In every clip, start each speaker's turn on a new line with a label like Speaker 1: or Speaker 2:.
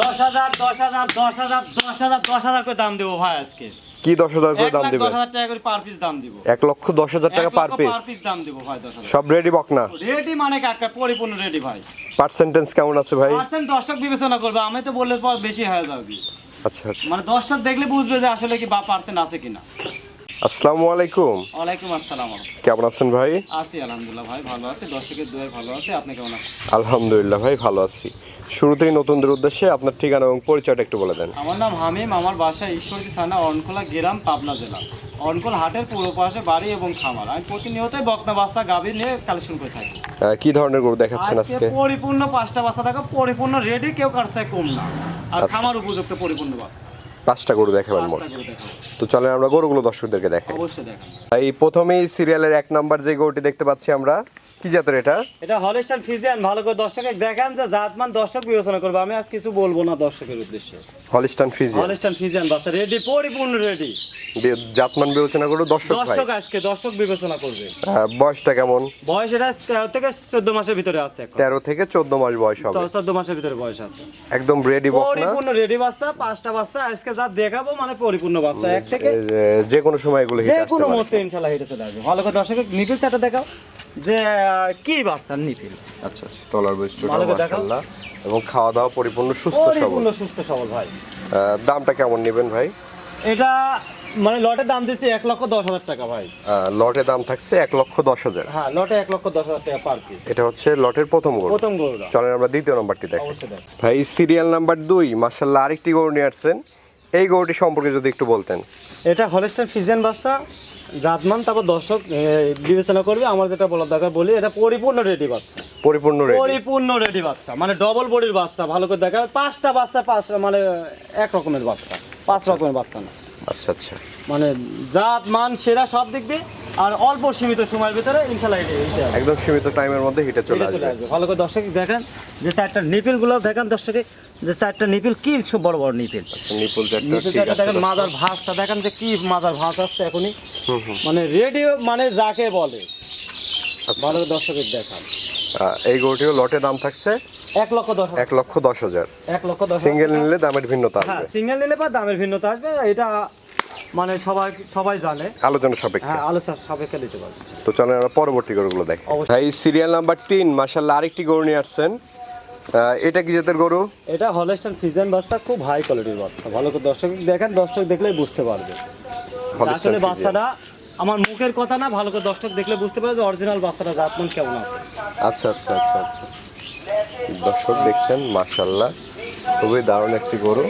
Speaker 1: দশ হাজার দশ হাজার দশ হাজার দশ হাজার দশ হাজার করে দাম দেবো ভাই আজকে।
Speaker 2: কি দশ হাজার করে দাম দিবে? এক লক্ষ দশ হাজার টাকা পার পিস সব রেডি
Speaker 1: রেডি মানে কাকা পরিপূর্ণ রেডি ভাই।
Speaker 2: পার্সেন্টেজ কেমন আছে ভাই?
Speaker 1: পার্সেন্ট দর্শক বিবেচনা করবে আমি তো বললে পর বেশি হয়ে যাবে।
Speaker 2: আচ্ছা আচ্ছা।
Speaker 1: মানে দর্শক দেখলে বুঝবে যে আসলে কি বা পার্সেন্ট আছে কিনা।
Speaker 2: আসসালামু আলাইকুম।
Speaker 1: ওয়ালাইকুম আসসালাম।
Speaker 2: কেমন আছেন ভাই?
Speaker 1: আছি আলহামদুলিল্লাহ ভাই ভালো আছে। দর্শকের দুয়ার ভালো আছে। আপনি কেমন আছেন?
Speaker 2: আলহামদুলিল্লাহ ভাই ভালো আছি। শুরুতেই নতুনদের উদ্দেশ্যে আপনার ঠিকানা এবং পরিচয়টা একটু বলে দেন।
Speaker 1: আমার নাম হামিম আমার বাসা ঈশ্বরদী থানা অনকোলা গ্রাম পাবনা জেলা। অনকোল হাটের পূর্ব পাশে বাড়ি এবং খামার। আমি প্রতিনিয়তই বকনা বাচ্চা গাভী নিয়ে কালেকশন করে থাকি।
Speaker 2: কি ধরনের গরু দেখাচ্ছেন
Speaker 1: আজকে পরিপূর্ণ পাঁচটা বাচ্চা থাকা পরিপূর্ণ রেডি কেউ কার কম না। আর খামার উপযুক্ত পরিপূর্ণ বাচ্চা।
Speaker 2: পাঁচটা গরু দেখাবেন মোট। তো চলেন আমরা গরুগুলো দর্শকদেরকে দেখাই। এই প্রথমেই সিরিয়ালের এক নাম্বার যে গরুটি দেখতে পাচ্ছি আমরা কি জাতের এটা?
Speaker 1: এটা হলিস্টার ফিজিয়ান ভালো করে দর্শকের দেখান যে জাতমান দর্শক বিবেচনা করবে। আমি আজ কিছু বলব না দর্শকের উদ্দেশ্যে।
Speaker 2: হলিস্টান ফিজিয়ান
Speaker 1: হলিস্টার ফিজিয়ান বাচ্চা রেডি পরিপূর্ণ রেডি
Speaker 2: জাতমান বিবেচনা করো দর্শক ভাই।
Speaker 1: দর্শক আজকে দর্শক বিবেচনা করবে।
Speaker 2: বয়সটা কেমন?
Speaker 1: বয়স এটা তেরো থেকে চোদ্দ মাসের ভিতরে আছে এখন।
Speaker 2: তেরো থেকে চোদ্দ মাস বয়স হবে।
Speaker 1: চোদ্দ মাসের ভিতরে বয়স আছে।
Speaker 2: একদম রেডি বক না?
Speaker 1: পরিপূর্ণ রেডি বাচ্চা পাঁচটা বাচ্চা আজকে যা দেখাবো মানে পরিপূর্ণ বাচ্চা। এক থেকে
Speaker 2: যে কোনো সময় এগুলো
Speaker 1: যে কোনো মুহূর্তে ইনশাল্লাহ হেঁটে চলে আসবে। ভালো করে নিপিল চাটা দেখাও যে কি বাচ্চার নিপিল।
Speaker 2: আচ্ছা আচ্ছা তলার বৈশিষ্ট্যটা। মাশাআল্লাহ। এবং খাওয়া দাওয়া পরিপূর্ণ সুস্থ সবল।
Speaker 1: পরিপূর্ণ সুস্থ সবল ভাই।
Speaker 2: দামটা কেমন নেবেন ভাই?
Speaker 1: এটা মানে লটের দাম দিচ্ছে এক লক্ষ দশ হাজার টাকা ভাই।
Speaker 2: লটে দাম থাকছে এক লক্ষ দশ হাজার।
Speaker 1: হ্যাঁ লটে এক লক্ষ দশ হাজার টাকা পার পিস
Speaker 2: এটা হচ্ছে লটের প্রথম গরু।
Speaker 1: প্রথম গরুটা।
Speaker 2: চলেন আমরা দ্বিতীয় নম্বরটি দেখি। ভাই সিরিয়াল নাম্বার দুই মার্শাল্লাহ আরেকটি গরু নিয়ে আসছেন। এই গরুটি সম্পর্কে যদি একটু বলতেন।
Speaker 1: এটা হলেস্টার ফিজিয়ান বাচ্চা জাতমান তারপর দর্শক বিবেচনা করবে আমার যেটা বলার দরকার বলি এটা পরিপূর্ণ রেডি বাচ্চা।
Speaker 2: পরিপূর্ণ
Speaker 1: পরিপূর্ণ রেডি বাচ্চা মানে ডবল বডির বাচ্চা ভালো করে দেখা পাঁচটা বাচ্চা পাঁচ মানে এক রকমের বাচ্চা পাঁচ রকমের বাচ্চা না।
Speaker 2: আচ্ছা আচ্ছা।
Speaker 1: মানে জাত মান সেরা সব দিক দিয়ে। আর অল্প সীমিত সময়ের ভিতরে ইনশাল্লাহ।
Speaker 2: একদম সীমিত টাইমের মধ্যে হিটে চলে আসবে।
Speaker 1: ভালো করে দর্শক দেখেন যে চারটা নিপিলগুলো দেখেন দর্শকে যে চারটা নিপিল কি বড় বড় নিপিল
Speaker 2: নিপুল চারটা
Speaker 1: নিপিল চারটা দেখেন। মাজার ভাঁজটা দেখেন যে কি মাজার ভাঁজ আসছে এখনই। মানে রেডিও মানে যাকে বলে।
Speaker 2: আচ্ছা।
Speaker 1: ভালো করে দর্শকের দেখান।
Speaker 2: এই গরুটিও লটে দাম থাকছে
Speaker 1: এক লক্ষ দশ
Speaker 2: এক লক্ষ দশ হাজার।
Speaker 1: এক লক্ষ দশ
Speaker 2: সিঙ্গেল নিলে দামের ভিন্নতা
Speaker 1: হ্যাঁ
Speaker 2: আসবে।
Speaker 1: সিঙ্গেল নিলে পর দামের ভিন্নতা আসবে। এটা মানে সবাই সবাই জানে।
Speaker 2: আলোচনা সাপেক্ষে।
Speaker 1: হ্যাঁ আলোচনা সাপেক্ষে নিতে পারবে
Speaker 2: তো চলেন আমরা পরবর্তী গরুগুলো দেখি।
Speaker 1: অবশ্যই।
Speaker 2: ভাই সিরিয়াল নাম্বার তিন মাসাল্লাহ আরেকটি গরু নিয়ে আসছেন। এটা কি জাতের গরু?
Speaker 1: এটা হলস্টার ফিজিয়ান বাচ্চা খুব হাই কোয়ালিটির বাচ্চা। ভালো করে দর্শক দেখেন দর্শক দেখলেই বুঝতে পারবে। আসলে বাচ্চাটা আমার মুখের কথা না ভালো করে দর্শক দেখলে বুঝতে পারে যে অরিজিনাল বাচ্চাটা জাতমান কেমন আছে।
Speaker 2: আচ্ছা আচ্ছা আচ্ছা আচ্ছা। দর্শক দেখছেন মাশাল্লাহ খুবই দারুণ একটি গরু।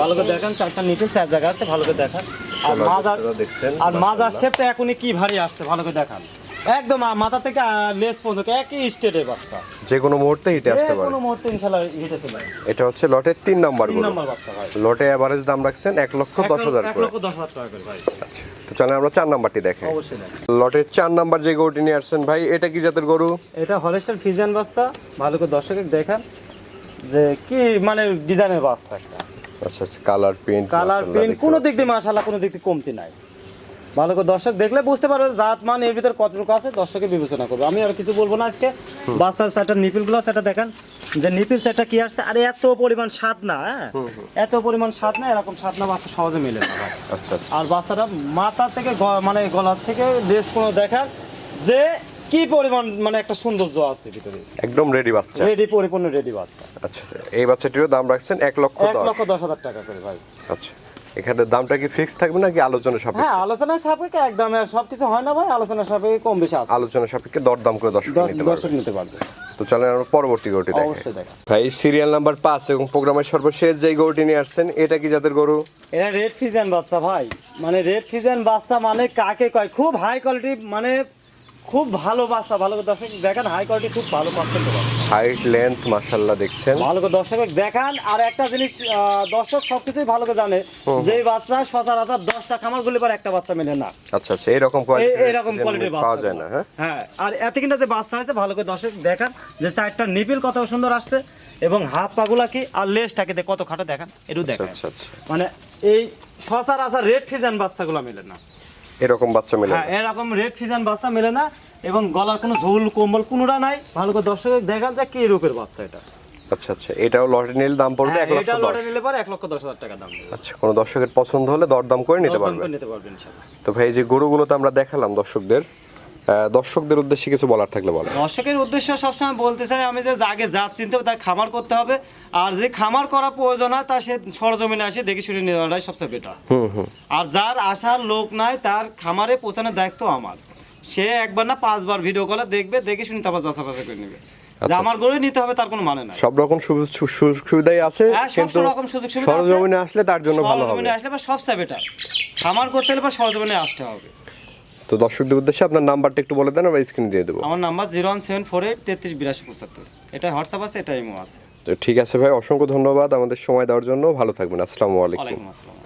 Speaker 1: ভালো করে দেখেন চারটা নিচে চার জায়গা আছে ভালো করে দেখান। আর মাজার
Speaker 2: দেখছেন,
Speaker 1: আর মাজার। শেপটা এখনই কি ভারী আসছে ভালো করে দেখান। একদম মাথা থেকে লেস পর্যন্ত একই স্টেটের বাচ্চা।
Speaker 2: যে কোনো মুহূর্তে হিটে আসতে পারে
Speaker 1: কোনো মুহূর্তে ইনশাল্লাহ হিটে চলে।
Speaker 2: এটা হচ্ছে লটের তিন নাম্বার
Speaker 1: তিন
Speaker 2: গরু।
Speaker 1: নম্বর বাচ্চা ভাই।
Speaker 2: লটে এভারেজ দাম রাখছেন এক লক্ষ
Speaker 1: এক
Speaker 2: দশ হাজার
Speaker 1: লক্ষ- এক
Speaker 2: করে।
Speaker 1: লক্ষ দশ হাজার টাকা করে ভাই।
Speaker 2: আচ্ছা তো চলেন আমরা চার নাম্বারটি দেখে।
Speaker 1: অবশ্যই
Speaker 2: লটের চার নাম্বার যে গরুটি নিয়ে আসছেন ভাই এটা কি জাতের গরু?
Speaker 1: এটা হলেস্টার ফিজিয়ান বাচ্চা। ভালো করে দর্শকে দেখান যে কি মানে ডিজাইনের বাচ্চা একটা।
Speaker 2: আচ্ছা কালার প্রিন্ট
Speaker 1: কালার প্রিন্ট কোনো দিক দিয়ে মাশাআল্লাহ কোনো দিক দিয়ে কমতি নাই। ভালো করে দর্শক দেখলে বুঝতে পারবে জাত মান এর ভিতরে কতটুকু আছে দর্শকে বিবেচনা করবে। আমি আর কিছু বলব না আজকে। বাচ্চার সেটা নিপিলগুলো সেটা দেখেন। যে নিপিল সেটা কি আসছে? আর এত পরিমাণ স্বাদ না হ্যাঁ? এত পরিমাণ স্বাদ না এরকম স্বাদ না বাচ্চা সহজে মেলে না
Speaker 2: আচ্ছা আচ্ছা।
Speaker 1: আর বাচ্চাটা মাথা থেকে মানে গলার থেকে লেস কোনো দেখার যে কি পরিমাণ মানে একটা সৌন্দর্য আছে ভিতরে?
Speaker 2: একদম রেডি বাচ্চা।
Speaker 1: রেডি পরিপূর্ণ রেডি বাচ্চা।
Speaker 2: আচ্ছা। এই বাচ্চাটিরও দাম রাখছেন এক লক্ষ
Speaker 1: এক লক্ষ দশ হাজার টাকা করে ভাই।
Speaker 2: আচ্ছা এখানে দামটা কি ফিক্স থাকবে নাকি আলোচনা সাপেক্ষে?
Speaker 1: হ্যাঁ আলোচনা সাপেক্ষে একদম আর সবকিছু হয় না ভাই আলোচনা সাপেক্ষে কম বেশি আছে।
Speaker 2: আলোচনা সাপেক্ষে দরদাম করে দর্শক নিতে
Speaker 1: দর্শক নিতে পারবে।
Speaker 2: তো চলেন আমরা পরবর্তী গরুটি দেখি।
Speaker 1: অবশ্যই দেখা
Speaker 2: ভাই সিরিয়াল নাম্বার পাঁচ এবং প্রোগ্রামের সর্বশেষ যে গরুটি নিয়ে আসছেন এটা কি জাতের গরু?
Speaker 1: এটা রেড ফিজিয়ান বাচ্চা ভাই। মানে রেড ফিজিয়ান বাচ্চা মানে কাকে কয়? খুব হাই কোয়ালিটি মানে খুব ভালো বাচ্চা ভালো করে দর্শক দেখান হাই কোয়ালিটি খুব ভালো
Speaker 2: হাইট লেন্থ মাশাল্লাহ দেখছেন।
Speaker 1: ভালো করে দর্শক দেখান আর একটা জিনিস দর্শক সবকিছুই ভালো করে জানে যে বাচ্চা সচরাচর দশটা খামার গুলি পর একটা বাচ্চা মেলে না।
Speaker 2: আচ্ছা আচ্ছা এরকম কোয়ালিটি
Speaker 1: এরকম কোয়ালিটির বাচ্চা
Speaker 2: পাওয়া যায় না হ্যাঁ?
Speaker 1: হ্যাঁ আর এত কিন্তু যে বাচ্চা হয়েছে ভালো করে দর্শক দেখান যে চারটা নিপিল কত সুন্দর আসছে এবং হাত পাগুলা কি আর লেজটাকে কত খাটো দেখান একটু দেখান।
Speaker 2: আচ্ছা আচ্ছা।
Speaker 1: মানে এই সচার সচরাচর রেড ফিজান বাচ্চাগুলো মেলে না।
Speaker 2: এরকম বাচ্চা মেলে
Speaker 1: হ্যাঁ এরকম রেড ফিজান বাচ্চা মেলে না এবং গলার কোনো ঝোল কোমল কোনোটা নাই। ভালো করে দর্শক দেখান যে কি রূপের বাচ্চা এটা।
Speaker 2: আচ্ছা আচ্ছা এটাও লটে নিলে দাম পড়বে
Speaker 1: হ্যাঁ,
Speaker 2: এক লক্ষ দশ।
Speaker 1: নিলে পরে এক লক্ষ দশ হাজার টাকা দাম
Speaker 2: আচ্ছা কোনো দর্শকের পছন্দ হলে দরদাম করে নিতে পারবে।
Speaker 1: নিতে পারবেন
Speaker 2: তো ভাই যে গরুগুলো তো আমরা দেখালাম দর্শকদের দর্শকদের উদ্দেশ্যে কিছু বলার থাকলে বলেন।
Speaker 1: দর্শকের উদ্দেশ্য সবসময় বলতে চাই আমি যে আগে জাত চিনতে হবে তার খামার করতে হবে। আর যে খামার করা প্রয়োজন হয় তা সে সরজমিনে আসে দেখে শুনে নেওয়াটাই সবচেয়ে বেটার আর যার আসার লোক নাই তার খামারে পৌঁছানোর দায়িত্ব আমার। সে একবার না পাঁচবার ভিডিও কলে দেখবে দেখে শুনে তারপর যাচাই বাছাই করে নেবে।
Speaker 2: আচ্ছা।
Speaker 1: আমার গরুই নিতে হবে তার কোনো মানে নাই।
Speaker 2: সব রকম সুযোগ সুবিধাই আছে
Speaker 1: হ্যাঁ, সব
Speaker 2: কিন্তু
Speaker 1: রকম সুযোগ সুবিধা
Speaker 2: সরজমিনে আসলে তার জন্য ভালো হবে।
Speaker 1: সরজমিনে আসলে বা সবচেয়ে বেটার খামার করতে হলে বা সরজমিনে আসতে হবে।
Speaker 2: তো দর্শকদের উদ্দেশ্যে আপনার নাম্বারটা একটু বলে দেন আমরা স্ক্রিনে দিয়ে দেবো।
Speaker 1: আমার number zero one seven four eight তেত্রিশ বিরাশি পঁচাত্তর। এটা হোয়াটসঅ্যাপ আছে এটা ইমো আছে।
Speaker 2: তো ঠিক আছে ভাই অসংখ্য ধন্যবাদ আমাদের সময় দেওয়ার জন্য। ভালো থাকবেন আসসালামু আলাইকুম।
Speaker 1: আসসালাম।